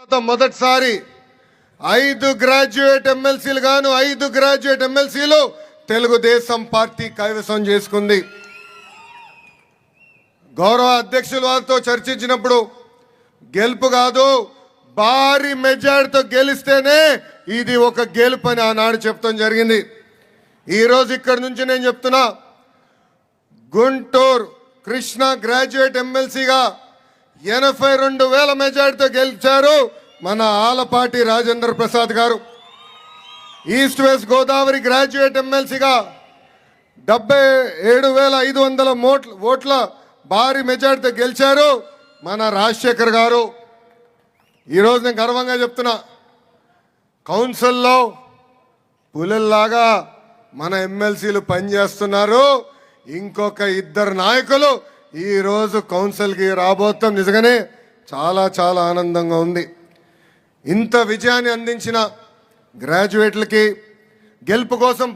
తర్వాత మొదటిసారి ఐదు గ్రాడ్యుయేట్ ఎమ్మెల్సీలు గాను ఐదు గ్రాడ్యుయేట్ ఎమ్మెల్సీలు తెలుగుదేశం పార్టీ కైవసం చేసుకుంది. గౌరవ అధ్యక్షుల వారితో చర్చించినప్పుడు గెలుపు కాదు భారీ మెజార్టీతో గెలిస్తేనే ఇది ఒక గెలుపు అని ఆనాడు చెప్తాం జరిగింది. ఈరోజు ఇక్కడి నుంచి నేను చెప్తున్నా గుంటూరు కృష్ణ గ్రాడ్యుయేట్ ఎమ్మెల్సీగా ఎనభై రెండు వేల మెజార్టీతో గెలిచారు మన ఆలపాటి రాజేంద్ర ప్రసాద్ గారు. ఈస్ట్ వెస్ట్ గోదావరి గ్రాడ్యుయేట్ ఎమ్మెల్సీగా డెబ్బై ఏడు వేల ఐదు వందల మోట్ల ఓట్ల భారీ మెజార్టీతో గెలిచారు మన రాజశేఖర్ గారు. ఈరోజు నేను గర్వంగా చెప్తున్నా కౌన్సిల్లో పులిల్లాగా మన ఎమ్మెల్సీలు పనిచేస్తున్నారు. ఇంకొక ఇద్దరు నాయకులు ఈరోజు కౌన్సిల్కి రాబోతాం. నిజంగానే చాలా చాలా ఆనందంగా ఉంది. ఇంత విజయాన్ని అందించిన గ్రాడ్యుయేట్లకి గెలుపు కోసం